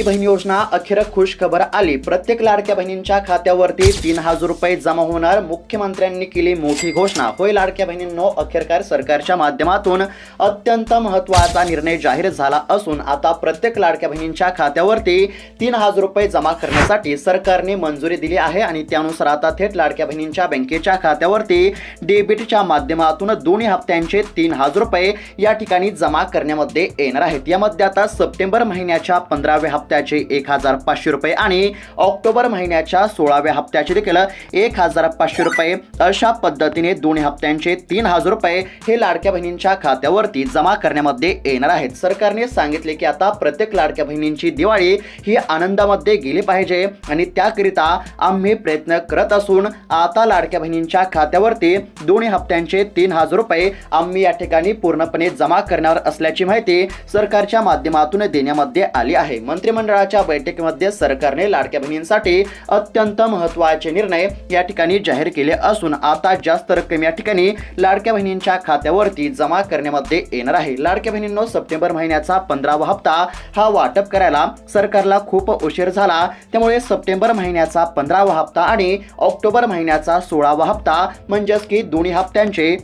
लाडकी बहीण योजना अखेर खुश खबर आली. प्रत्येक लाडक्या बहिणींच्या खात्यावरती तीन हजार रुपये जमा होणार मुख्यमंत्र्यांनी केली मोठी घोषणा. होय लाडक्या बहिणींनो अखेरकार सरकारच्या माध्यमातून अत्यंत महत्त्वाचा निर्णय जाहीर झाला असून आता प्रत्येक लाडक्या बहिणींच्या खात्यावरती तीन हजार रुपये जमा करण्यासाठी सरकारने मंजुरी दिली आहे आणि त्यानुसार आता थेट लाडक्या बहिणींच्या बँकेच्या खात्यावरती डेबिटच्या माध्यमातून दोन्ही हप्त्यांचे तीन हजार रुपये या ठिकाणी जमा करण्यामध्ये येणार आहेत. यामध्ये आता सप्टेंबर महिन्याच्या पंधराव्या हप्त्याचे एक हजार पाचशे रुपये आणि ऑक्टोबर महिन्याच्या सोळाव्या हप्त्याचे देखील एक हजार पाचशे रुपये अशा पद्धतीने दोन्ही हप्त्यांचे तीन हजार रुपये हे लाडक्या बहिणींच्या खात्यावरती जमा करण्यामध्ये येणार आहेत. सरकारने सांगितले की आता प्रत्येक लाडक्या बहिणींची दिवाळी ही आनंदामध्ये गेली पाहिजे आणि त्याकरिता आम्ही प्रयत्न करत असून आता लाडक्या बहिणींच्या खात्यावरती दोन्ही हप्त्यांचे तीन हजार रुपये आम्ही या ठिकाणी पूर्णपणे जमा करणार असल्याची माहिती सरकारच्या माध्यमातून देण्यामध्ये आली आहे. मंत्रिमंडळाच्या बैठकीमध्ये सरकारने लाडक्या बहिणींसाठी अत्यंत महत्त्वाचे निर्णय या ठिकाणी जाहीर केले असून आता जास्त रक्कम या ठिकाणी लाडक्या बहिणींच्या खात्यावरती जमा करण्यामध्ये येणार आहे. लाडक्या बहिणींनो सप्टेंबर महिन्याचा पंधरावा हप्ता हा वाटप करायला सरकारला खूप उशीर झाला. त्यामुळे सप्टेंबर महिन्याचा पंधरावा हप्ता आणि ऑक्टोबर महिन्याचा सोळावा हप्ता म्हणजेच की दोन्ही हप्त्यांचे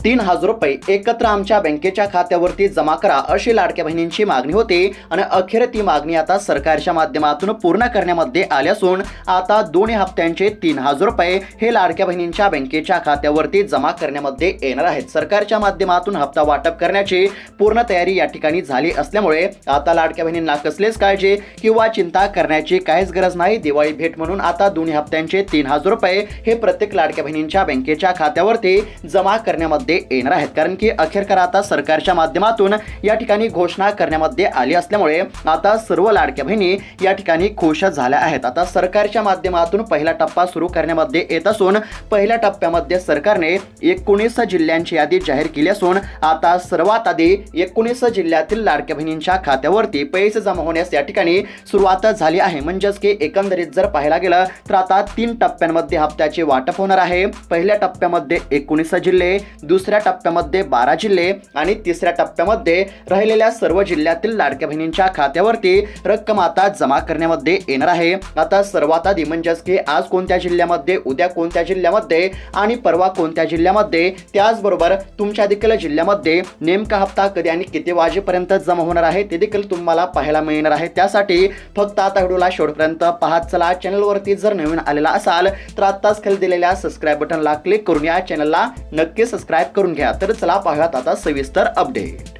तीन हजार रुपये एकत्र आमच्या बँकेच्या खात्यावरती जमा करा अशी लाडक्या बहिणींची मागणी होती आणि अखेर ती मागणी आता सरकारच्या माध्यमातून पूर्ण करण्यामध्ये आली असून आता दोन्ही हप्त्यांचे तीन हजार रुपये हे लाडक्या बहिणींच्या बँकेच्या खात्यावरती जमा करण्यामध्ये येणार आहेत. सरकारच्या माध्यमातून हप्ता वाटप करण्याची पूर्ण तयारी या ठिकाणी झाली असल्यामुळे आता लाडक्या बहिणींना कसलीच काळजी किंवा चिंता करण्याची काहीच गरज नाही. दिवाळी भेट म्हणून आता दोन्ही हप्त्यांचे तीन हजार रुपये हे प्रत्येक लाडक्या बहिणींच्या बँकेच्या खात्यावरती जमा करण्यामध्ये मुद्दे येणार आहेत. कारण की अखेरकार आता सरकारच्या माध्यमातून या ठिकाणी घोषणा करण्यामध्ये आली असल्यामुळे आता सर्व लाडक्या बहिणी या ठिकाणी खुश झाल्या आहेत. आता सरकारच्या माध्यमातून पहिला टप्पा सुरू करण्यामध्ये येत असून पहिल्या टप्प्यामध्ये सरकारने एकोणीस जिल्ह्यांची यादी जाहीर केली असून आता सर्वात आधी एकोणीस जिल्ह्यातील लाडक्या बहिणींच्या खात्यावरती पैसे जमा होण्यास या ठिकाणी सुरुवात झाली आहे. म्हणजेच की एकंदरीत जर पाहायला गेलं तर आता तीन टप्प्यांमध्ये हप्त्याचे वाटप होणार आहे. पहिल्या टप्प्यामध्ये एकोणीस जिल्हे दुसऱ्या टप्प्यामध्ये बारा जिल्हे आणि तिसऱ्या टप्प्यामध्ये राहिलेल्या सर्व जिल्ह्यातील लाडक्या बहिणींच्या खात्यावरती रक्कम आता जमा करण्यामध्ये येणार आहे. आता सर्वात आधी म्हणजेच की आज कोणत्या जिल्ह्यामध्ये उद्या कोणत्या जिल्ह्यामध्ये आणि परवा कोणत्या जिल्ह्यामध्ये? त्याचबरोबर तुमच्या देखील जिल्ह्यामध्ये नेमका हप्ता कधी आणि किती वाजेपर्यंत जमा होणार आहे ते देखील तुम्हाला पाहायला मिळणार आहे. त्यासाठी फक्त आता व्हिडिओला शेवटपर्यंत पाहत चला. चॅनलवरती जर नवीन आलेला असाल तर आत्ताच खाली दिलेल्या सबस्क्राईब बटनला क्लिक करून या. चॅनलला नक्की सबस्क्राईब करून घ्या. तर चला पाहूयात आता सविस्तर अपडेट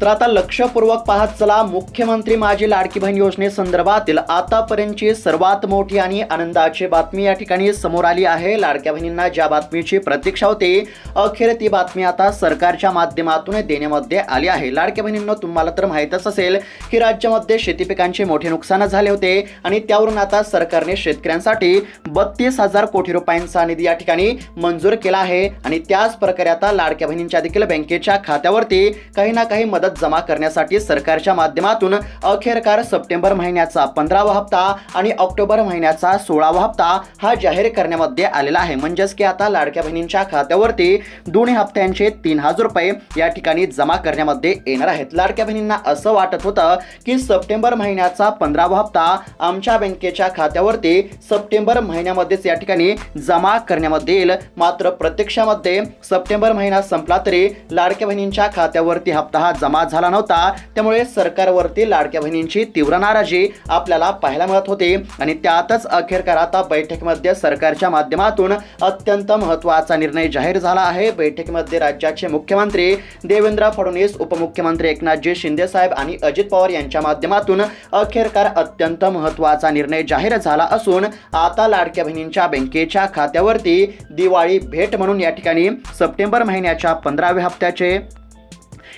तर आता लक्षपूर्वक पाहत चला मुख्यमंत्री माझी लाडकी बहीण योजनेसंदर्भातील आतापर्यंतची सर्वात मोठी आणि आनंदाची बातमी या ठिकाणी समोर आली आहे. लाडक्या बहिणींना ज्या बातमीची प्रतीक्षा होती अखेर ती बातमी आता सरकारच्या माध्यमातून देण्यामध्ये आली आहे. लाडक्या बहिणींना तुम्हाला तर माहीतच असेल की राज्यामध्ये शेती पिकांचे मोठे नुकसान झाले होते आणि त्यावरून आता सरकारने शेतकऱ्यांसाठी बत्तीस हजार कोटी रुपयांचा निधी या ठिकाणी मंजूर केला आहे. आणि त्याच प्रकारे आता लाडक्या बहिणींच्या देखील बँकेच्या खात्यावरती काही ना काही मदत जमा करण्यासाठी सरकारच्या माध्यमातून अखेरकार सप्टेंबर महिन्याचा पंधरावा हप्ता आणि ऑक्टोबर महिन्याचा सोळावा हप्ता हा जाहीर करण्यामध्ये आलेला आहे. म्हणजेच की आता लाडक्या बहिणींच्या खात्यावरती दोन्ही हप्त्यांचे तीन हजार रुपये या ठिकाणी जमा करण्यामध्ये येणार आहेत. लाडक्या बहिणींना असं वाटत होतं की सप्टेंबर महिन्याचा पंधरावा हप्ता आमच्या बँकेच्या खात्यावरती सप्टेंबर महिन्यामध्येच या ठिकाणी जमा करण्यामध्ये येईल. मात्र प्रत्यक्षामध्ये सप्टेंबर महिना संपला तरी लाडक्या बहिणींच्या खात्यावरती हप्ता हा जमा झाला नव्हता त्यामुळे सरकारवरती लाडक्या बहिणींची तीव्र नाराजी आपल्याला पाहायला मिळत होती. आणि त्यातच अखेरकार आता बैठकीमध्ये सरकारच्या माध्यमातून अत्यंत महत्त्वाचा निर्णय जाहीर झाला आहे. बैठकीमध्ये राज्याचे मुख्यमंत्री देवेंद्र फडणवीस उपमुख्यमंत्री एकनाथजी शिंदे साहेब आणि अजित पवार यांच्या माध्यमातून अखेरकार अत्यंत महत्त्वाचा निर्णय जाहीर झाला असून आता लाडक्या बहिणींच्या बँकेच्या खात्यावरती दिवाळी भेट म्हणून या ठिकाणी सप्टेंबर महिन्याच्या पंधराव्या हप्त्याचे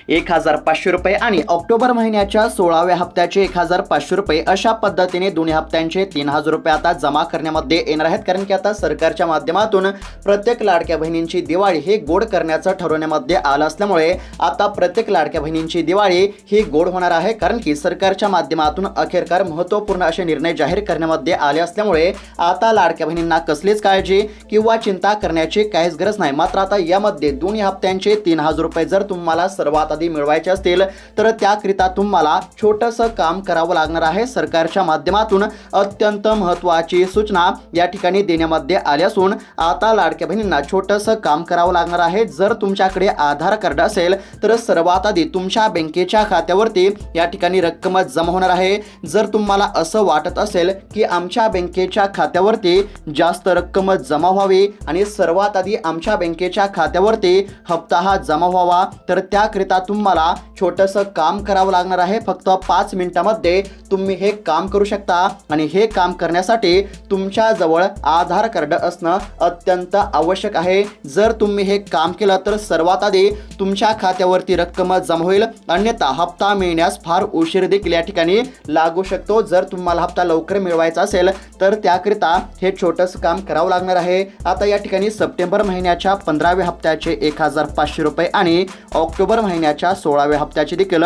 एक हजार पाचशे रुपये आणि ऑक्टोबर महिन्याच्या सोळाव्या हप्त्याचे एक हजार पाचशे रुपये अशा पद्धतीने दोन्ही हप्त्यांचे तीन हजार रुपये आता जमा करण्यामध्ये येणार आहेत. कारण की आता सरकारच्या माध्यमातून प्रत्येक लाडक्या बहिणींची दिवाळी हे गोड करण्याचं ठरवण्यामध्ये आलं असल्यामुळे आता प्रत्येक लाडक्या बहिणींची दिवाळी ही गोड होणार आहे. कारण की सरकारच्या माध्यमातून अखेरकार महत्त्वपूर्ण असे निर्णय जाहीर करण्यामध्ये आले असल्यामुळे आता लाडक्या बहिणींना कसलीच काळजी किंवा चिंता करण्याची काहीच गरज नाही. मात्र आता यामध्ये दोन्ही हप्त्यांचे तीन हजार रुपये जर तुम्हाला सर्वात आधी मिळवायचे असतील तर त्याकरिता तुम्हाला छोटंसं काम करावं लागणार आहे. सरकारच्या माध्यमातून अत्यंत महत्त्वाची सूचना या ठिकाणी देण्यामध्ये आली असून आता लाडक्या बहिणींना छोटंसं काम करावं लागणार आहे. जर तुमच्याकडे आधार कार्ड असेल तर सर्वात आधी तुमच्या बँकेच्या खात्यावरती या ठिकाणी रक्कम जमा होणार आहे. जर तुम्हाला असं वाटत असेल की आमच्या बँकेच्या खात्यावरती जास्त रक्कम जमा व्हावी आणि सर्वात आधी आमच्या बँकेच्या खात्यावरती हप्ता हा जमा व्हावा तर त्याकरिता तुम्हाला छोटंसं काम करावं लागणार आहे. फक्त पाच मिनिटामध्ये तुम्ही हे काम करू शकता आणि हे काम करण्यासाठी तुमच्याजवळ आधार कार्ड असणं अत्यंत आवश्यक आहे. जर तुम्ही हे काम केलं तर सर्वात आधी तुमच्या खात्यावरती रक्कम जमा होईल. अन्यथा हप्ता मिळण्यास फार उशीर देखील या ठिकाणी लागू शकतो. जर तुम्हाला हप्ता लवकर मिळवायचा असेल तर त्याकरिता हे छोटंसं काम करावं लागणार आहे. आता या ठिकाणी सप्टेंबर महिन्याच्या पंधराव्या हप्त्याचे एक हजार पाचशे रुपये आणि ऑक्टोबर महिन्याच्या सोळाव्या हप्त्याचे देखील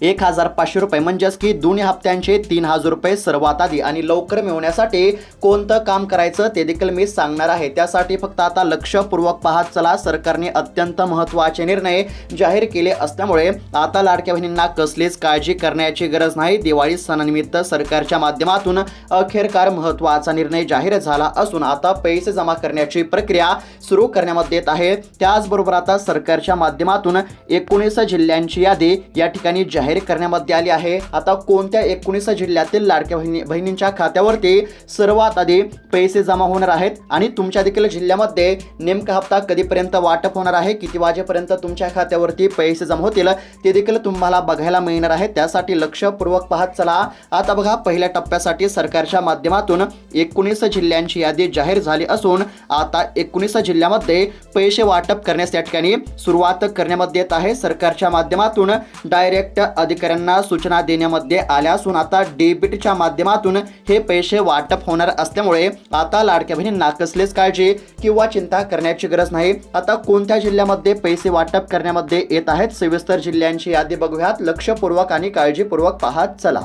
एक हजार पाचशे रुपये. म्हणजेच की दोन्ही हप्त्यांचे तीन हजार रुपये सर्वात आधी आणि लवकर मिळवण्यासाठी कोणतं काम करायचं ते देखील मी सांगणार आहे. त्यासाठी फक्त आता लक्षपूर्वक पाहत चला. सरकारने अत्यंत महत्त्वाचे निर्णय जाहीर केले असल्यामुळे आता लाडक्या बहिणींना कसलीच काळजी करण्याची गरज नाही. दिवाळी सणानिमित्त सरकारच्या माध्यमातून अखेरकार महत्त्वाचा निर्णय जाहीर झाला असून आता पैसे जमा करण्याची प्रक्रिया सुरू करण्यामध्ये येत आहे. त्याचबरोबर आता सरकारच्या माध्यमातून एकोणीस जिल्ह्यांची यादी या ठिकाणी जाहीर जाहीर करण्यामध्ये आली आहे. आता कोणत्या एकोणीस जिल्ह्यातील लाडक्या बहिणी बहिणींच्या खात्यावरती सर्वात आधी पैसे जमा होणार आहेत? आणि तुमच्या देखील जिल्ह्यामध्ये नेमका हप्ता कधीपर्यंत वाटप होणार आहे? किती वाजेपर्यंत तुमच्या खात्यावरती पैसे जमा होतील? ते देखील तुम्हाला बघायला मिळणार आहे. त्यासाठी लक्षपूर्वक पाहत चला. आता बघा पहिल्या टप्प्यासाठी सरकारच्या माध्यमातून एकोणीस जिल्ह्यांची यादी जाहीर झाली असून आता एकोणीस जिल्ह्यामध्ये पैसे वाटप करण्यास या ठिकाणी सुरुवात करण्यामध्ये येत आहे. सरकारच्या माध्यमातून डायरेक्ट अधिकाऱ्यांना सूचना देण्यामध्ये आल्या असून आता डेबिटच्या माध्यमातून हे पैसे वाटप होणार असल्यामुळे आता लाडक्या बहिणींना कसलीच काळजी किंवा चिंता करण्याची गरज नाही. आता कोणत्या जिल्ह्यामध्ये पैसे वाटप करण्यामध्ये येत आहेत? सविस्तर जिल्ह्यांची यादी बघूयात. लक्षपूर्वक आणि काळजीपूर्वक पाहत चला.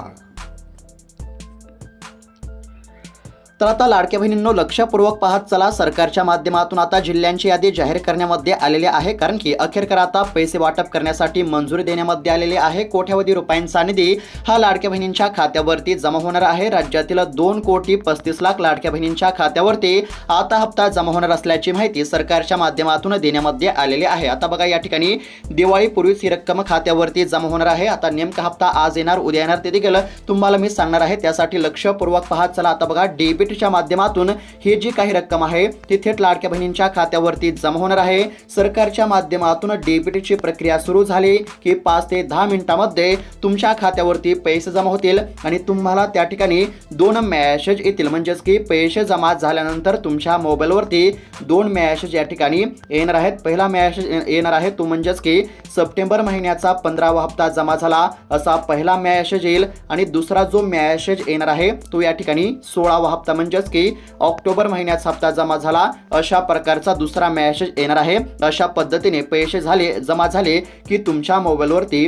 तर आता लाडक्या बहिणींनो लक्षपूर्वक पाहत चला. सरकारच्या माध्यमातून आता जिल्ह्यांची यादी जाहीर करण्यामध्ये आलेली आहे. कारण की अखेरकर आता पैसे वाटप करण्यासाठी मंजुरी देण्यामध्ये आलेली आहे. कोट्यावधी रुपयांचा निधी हा लाडक्या बहिणींच्या खात्यावरती जमा होणार आहे. राज्यातील दोन कोटी पस्तीस लाख लाडक्या बहिणींच्या खात्यावरती आता हप्ता जमा होणार असल्याची माहिती सरकारच्या माध्यमातून देण्यामध्ये आलेली आहे. आता बघा या ठिकाणी दिवाळीपूर्वीच ही रक्कम खात्यावरती जमा होणार आहे. आता नेमका हप्ता आज येणार उद्या येणार ते देखील तुम्हाला मी सांगणार आहे. त्यासाठी लक्षपूर्वक पाहत चला. आता बघा डेबिट डेबिटच्या माध्यमातून ही जी काही रक्कम आहे ती थेट लाडक्या बहिणींच्या खात्यावरती जमा होणार आहे. सरकारच्या माध्यमातून डेबिटची प्रक्रिया सुरू झाली की पाच ते दहा मिनिटांमध्ये तुमच्या खात्यावरती पैसे जमा होतील आणि तुम्हाला त्या ठिकाणी दोन मॅसेज येतील. म्हणजेच की पैसे जमा झाल्यानंतर तुमच्या मोबाईलवरती दोन मॅसेज या ठिकाणी येणार आहेत. पहिला मॅसेज येणार आहे तो म्हणजेच की सप्टेंबर महिन्याचा पंधरावा हप्ता जमा झाला असा पहिला मॅसेज येईल आणि दुसरा जो मॅसेज येणार आहे तो या ठिकाणी सोळावा हप्ता म्हणजेच की ऑक्टोबर महिन्यात हप्ता जमा झाला. अशा प्रकारचा दुसरा मॅसेज येणार आहे. अशा पद्धतीने पैसे झाले जमा झाले की तुमच्या मोबाईलवरती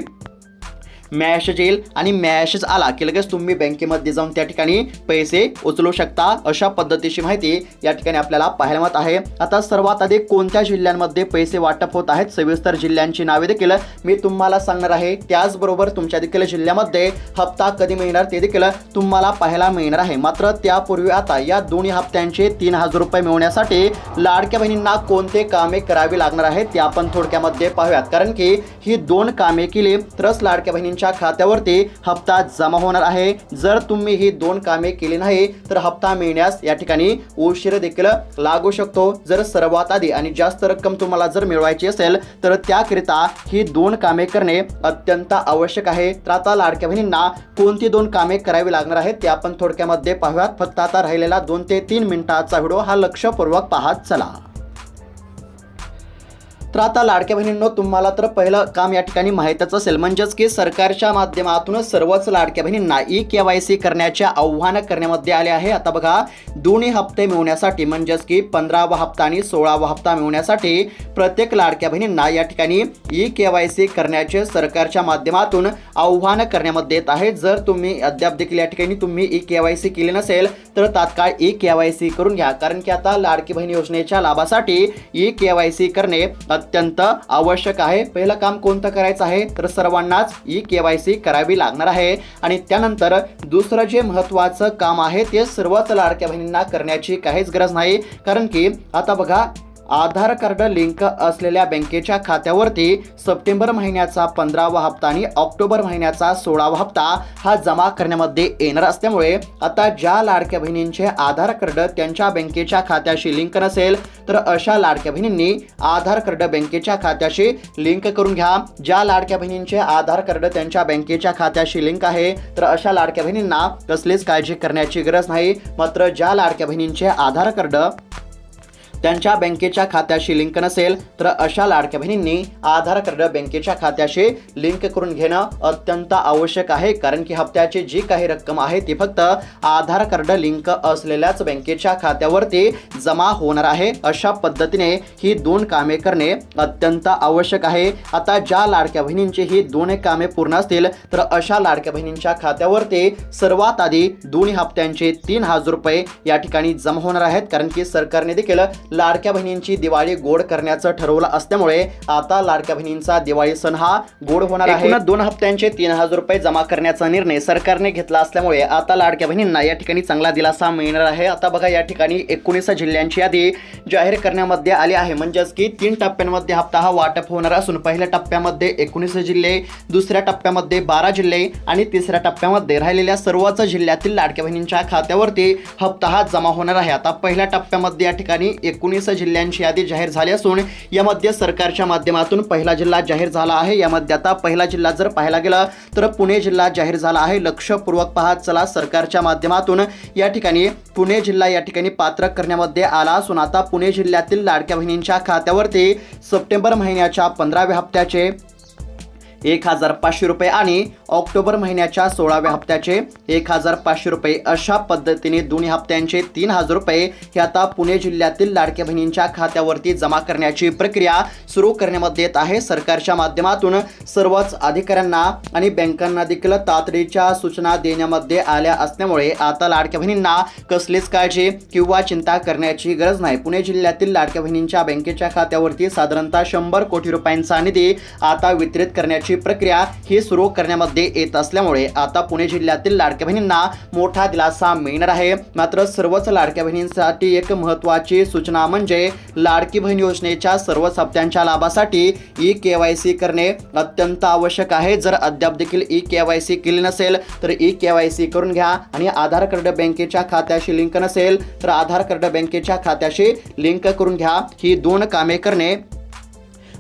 मॅसेज येईल आणि मॅसेज आला. की लगेच तुम्ही बँकेमध्ये जाऊन त्या ठिकाणी पैसे उचलू शकता. अशा पद्धतीची माहिती या ठिकाणी आपल्याला पाहायला मिळत आहे. आता सर्वात आधी कोणत्या जिल्ह्यांमध्ये पैसे वाटप होत आहेत? सविस्तर जिल्ह्यांची नावे देखील मी तुम्हाला सांगणार आहे. त्याचबरोबर तुमच्या देखील जिल्ह्यामध्ये हप्ता कधी मिळणार ते देखील तुम्हाला पाहायला मिळणार आहे. मात्र त्यापूर्वी आता या दोन्ही हप्त्यांचे तीन हजार रुपये मिळवण्यासाठी लाडक्या बहिणींना कोणते कामे करावी लागणार आहेत? ते आपण थोडक्यामध्ये पाहूयात. कारण की ही दोन कामे केली तरच लाडक्या बहिणींच्या खात्यावरती हप्ता जमा होणार आहे. जर तुम्ही ही दोन कामे केली नाही तर हप्ता मिळण्यास या ठिकाणी उशीर देखील लागू शकतो. जर सर्वात आधी आणि जास्त रक्कम तुम्हाला जर मिळवायची असेल तर त्याकरिता ही दोन कामे करणे अत्यंत आवश्यक आहे. तर आता लाडक्या बहिणींना कोणती दोन कामे करावी लागणार आहेत ते आपण थोडक्यामध्ये पाहूयात. फक्त आता राहिलेला दोन ते तीन मिनिटाचा व्हिडिओ हा लक्षपूर्वक पाहत चला. तर आता लाडक्या बहिणींनो तुम्हाला तर पहिलं काम या ठिकाणी माहीतच असेल. म्हणजेच की सरकारच्या माध्यमातून सर्वच लाडक्या बहिणींना ई के वाय सी करण्याचे आव्हान करण्यामध्ये आले आहे. आता बघा दोन्ही हप्ते मिळवण्यासाठी म्हणजेच की पंधरावा हप्ता आणि सोळावा हप्ता मिळवण्यासाठी प्रत्येक लाडक्या बहिणींना या ठिकाणी ई के वाय सी करण्याचे सरकारच्या माध्यमातून आव्हान करण्यामध्ये येत आहे. जर तुम्ही अद्याप देखील या ठिकाणी तुम्ही ई के वाय सी केली नसेल तर तात्काळ ई के वाय सी करून घ्या. कारण की आता लाडकी बहीण योजनेच्या लाभासाठी ई के वाय सी करणे अत्यंत आवश्यक आहे. पहिलं काम कोणतं करायचं आहे? तर सर्वांनाच ई के वाय सी करावी लागणार आहे. आणि त्यानंतर दुसरं जे महत्त्वाचं काम आहे ते सर्वच लाडक्या बहिणींना करण्याची काहीच गरज नाही. कारण की आता बघा आधार कार्ड लिंक असलेल्या बँकेच्या खात्यावरती सप्टेंबर महिन्याचा पंधरावा हप्ता आणि ऑक्टोबर महिन्याचा सोळावा हप्ता हा जमा करण्यामध्ये येणार असल्यामुळे आता ज्या लाडक्या बहिणींचे आधार कार्ड त्यांच्या बँकेच्या खात्याशी लिंक नसेल तर अशा लाडक्या बहिणींनी आधार कार्ड बँकेच्या खात्याशी लिंक करून घ्या. ज्या लाडक्या बहिणींचे आधार कार्ड त्यांच्या बँकेच्या खात्याशी लिंक आहे तर अशा लाडक्या बहिणींना कसलीच काळजी करण्याची गरज नाही. मात्र ज्या लाडक्या बहिणींचे आधार कार्ड त्यांच्या बँकेच्या खात्याशी लिंक नसेल तर अशा लाडक्या बहिणींनी आधार कार्ड बँकेच्या खात्याशी लिंक करून घेणं अत्यंत आवश्यक आहे. कारण की हप्त्याची जी काही रक्कम आहे ती फक्त आधार कार्ड लिंक असलेल्याच बँकेच्या खात्यावरती जमा होणार आहे. अशा पद्धतीने ही दोन कामे करणे अत्यंत आवश्यक आहे. आता ज्या लाडक्या बहिणींची ही दोन कामे पूर्ण असतील तर अशा लाडक्या बहिणींच्या खात्यावरती सर्वात आधी दोन्ही हप्त्यांचे तीन हजार रुपये या ठिकाणी जमा होणार आहेत. कारण की सरकारने देखील लाडक्या बहिणींची दिवाळी गोड करण्याचं ठरवलं असल्यामुळे आता लाडक्या बहिणींचा दिवाळी सण हा गोड होणार आहे. दोन हप्त्यांचे तीन हजार रुपये जमा करण्याचा निर्णय सरकारने घेतला असल्यामुळे आता लाडक्या बहिणींना या ठिकाणी चांगला दिलासा मिळणार आहे. आता बघा या ठिकाणी एकोणीस जिल्ह्यांची यादी जाहीर करण्यामध्ये आली आहे. म्हणजेच की तीन टप्प्यांमध्ये हप्ता हा वाटप होणार असून पहिल्या टप्प्यामध्ये एकोणीस जिल्हे दुसऱ्या टप्प्यामध्ये बारा जिल्हे आणि तिसऱ्या टप्प्यामध्ये राहिलेल्या सर्वच जिल्ह्यातील लाडक्या बहिणींच्या खात्यावरती हप्ता हा जमा होणार आहे. आता पहिल्या टप्प्यामध्ये या ठिकाणी एकोणीस जिल्ह्यांची यादी जाहीर झाली असून यामध्ये सरकारच्या माध्यमातून पहिला जिल्हा जाहीर झाला आहे. यामध्ये आता पहिला जिल्हा जर पाहायला गेला तर पुणे जिल्हा जाहीर झाला आहे. लक्षपूर्वक पाहत चला सरकारच्या माध्यमातून या ठिकाणी पुणे जिल्हा या ठिकाणी पात्र करण्यामध्ये आला असून आता पुणे जिल्ह्यातील लाडक्या बहिणींच्या खात्यावरती सप्टेंबर महिन्याच्या पंधराव्या हप्त्याचे एक हजार पाचशे रुपये आणि ऑक्टोबर महिन्याच्या सोळाव्या हप्त्याचे एक हजार पाचशे रुपये अशा पद्धतीने दोन्ही हप्त्यांचे तीन हजार रुपये हे आता पुणे जिल्ह्यातील लाडक्या बहिणींच्या खात्यावरती जमा करण्याची प्रक्रिया सुरू करण्यामध्ये येत आहे. सरकारच्या माध्यमातून सर्वच अधिकाऱ्यांना आणि बँकांना देखील तातडीच्या सूचना देण्यामध्ये आल्या असल्यामुळे आता लाडक्या बहिणींना कसलीच काळजी किंवा चिंता करण्याची गरज नाही. पुणे जिल्ह्यातील लाडक्या बहिणींच्या बँकेच्या खात्यावरती साधारणतः शंभर कोटी रुपयांचा निधी आता वितरित करण्याची प्रक्रिया ही सुरू करण्यामध्ये येत असल्यामुळे आता पुणे जिल्ह्यातील लाडक्या बहिणींना मोठा दिलासा मिळणार आहे. मात्र सर्वच लाडक्या बहिणींसाठी एक महत्त्वाची सूचना म्हणजे लाडकी बहीण योजनेच्या सर्वच हप्त्यांच्या लाभासाठी ई के वाय सी करणे अत्यंत आवश्यक आहे. जर अद्याप देखील ई के वाय सी केली नसेल तर ई के वाय सी करून घ्या आणि आधार कार्ड बँकेच्या खात्याशी लिंक नसेल तर आधार कार्ड बँकेच्या खात्याशी लिंक करून घ्या. ही दोन कामे करणे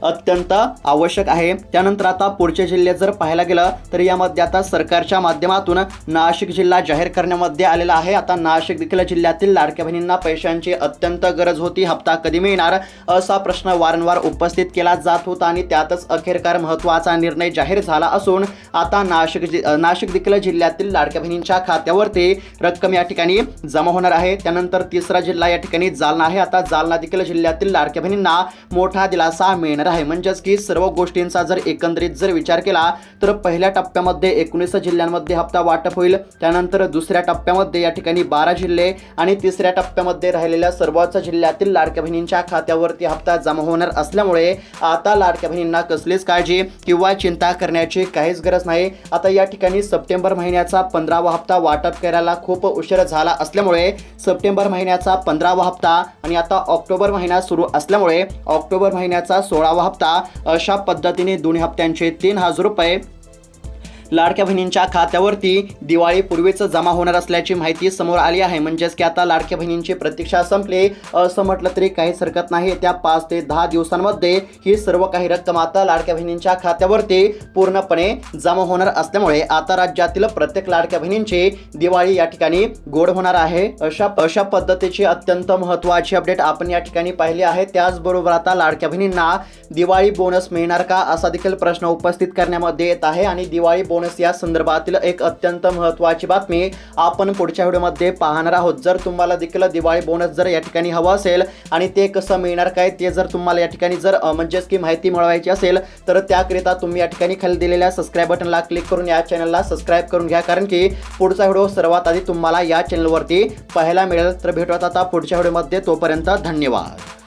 अत्यंत आवश्यक आहे. त्यानंतर आता पुढचे जिल्ह्यात जर पाहायला गेलं तर यामध्ये आता सरकारच्या माध्यमातून नाशिक जिल्हा जाहीर करण्यामध्ये आलेला आहे. आता नाशिक देखील जिल्ह्यातील लाडक्या बहिणींना पैशांची अत्यंत गरज होती. हप्ता कधी मिळणार असा प्रश्न वारंवार उपस्थित केला जात होता आणि त्यातच अखेरकार महत्त्वाचा निर्णय जाहीर झाला असून आता नाशिक जि नाशिक देखील जिल्ह्यातील लाडक्या बहिणींच्या खात्यावरती रक्कम या ठिकाणी जमा होणार आहे. त्यानंतर तिसरा जिल्हा या ठिकाणी जालना आहे. आता जालना देखील जिल्ह्यातील लाडक्या बहिणींना मोठा दिलासा मिळणार आहे. म्हणजेच की सर्व गोष्टींचा जर एकंदरीत जर विचार केला तर पहिल्या टप्प्यामध्ये एकोणीस जिल्ह्यांमध्ये हप्ता वाटप होईल. त्यानंतर दुसऱ्या टप्प्यामध्ये या ठिकाणी बारा जिल्हे आणि तिसऱ्या टप्प्यामध्ये राहिलेल्या सर्वच जिल्ह्यातील लाडक्या बहिणींच्या खात्यावरती हप्ता जमा होणार असल्यामुळे आता लाडक्या बहिणींना कसलीच काळजी किंवा चिंता करण्याची काहीच गरज नाही. आता या ठिकाणी सप्टेंबर महिन्याचा पंधरावा हप्ता वाटप करायला खूप उशीर झाला असल्यामुळे सप्टेंबर महिन्याचा पंधरावा हप्ता आणि आता ऑक्टोबर महिना सुरू असल्यामुळे ऑक्टोबर महिन्याचा सोळावा हप्ता अशा पद्धतीने दोन्ही हप्त्यांचे तीन हजार रुपये लाडक्या बहिणींच्या खात्यावरती दिवाळीपूर्वीच जमा होणार असल्याची माहिती समोर आली आहे. म्हणजेच की आता लाडक्या बहिणींची प्रतीक्षा संपली. असं म्हटलं तरी काहीच हरकत नाही. त्या पाच ते दहा दिवसांमध्ये ही सर्व काही रक्कम आता लाडक्या बहिणींच्या खात्यावरती पूर्णपणे जमा होणार असल्यामुळे आता राज्यातील प्रत्येक लाडक्या बहिणींची दिवाळी या ठिकाणी गोड होणार आहे. अशा अशा पद्धतीची अत्यंत महत्त्वाची अपडेट आपण या ठिकाणी पाहिली आहे. त्याचबरोबर आता लाडक्या बहिणींना दिवाळी बोनस मिळणार का असा देखील प्रश्न उपस्थित करण्यामध्ये येत आहे आणि दिवाळी बोनस या संदर्भातील एक अत्यंत महत्त्वाची बातमी आपण पुढच्या व्हिडिओमध्ये पाहणार आहोत. जर तुम्हाला देखील दिवाळी बोनस जर या ठिकाणी हवं असेल आणि ते कसं मिळणार काय ते जर तुम्हाला या ठिकाणी जर म्हणजेच की माहिती मिळवायची असेल तर त्याकरिता तुम्ही या ठिकाणी खाली दिलेल्या सबस्क्राईब बटनला क्लिक करून या चॅनलला सबस्क्राईब करून घ्या. कारण की पुढचा व्हिडिओ सर्वात आधी तुम्हाला या चॅनलवरती पाहायला मिळेल. तर भेटूयात आता पुढच्या व्हिडिओमध्ये. तोपर्यंत धन्यवाद.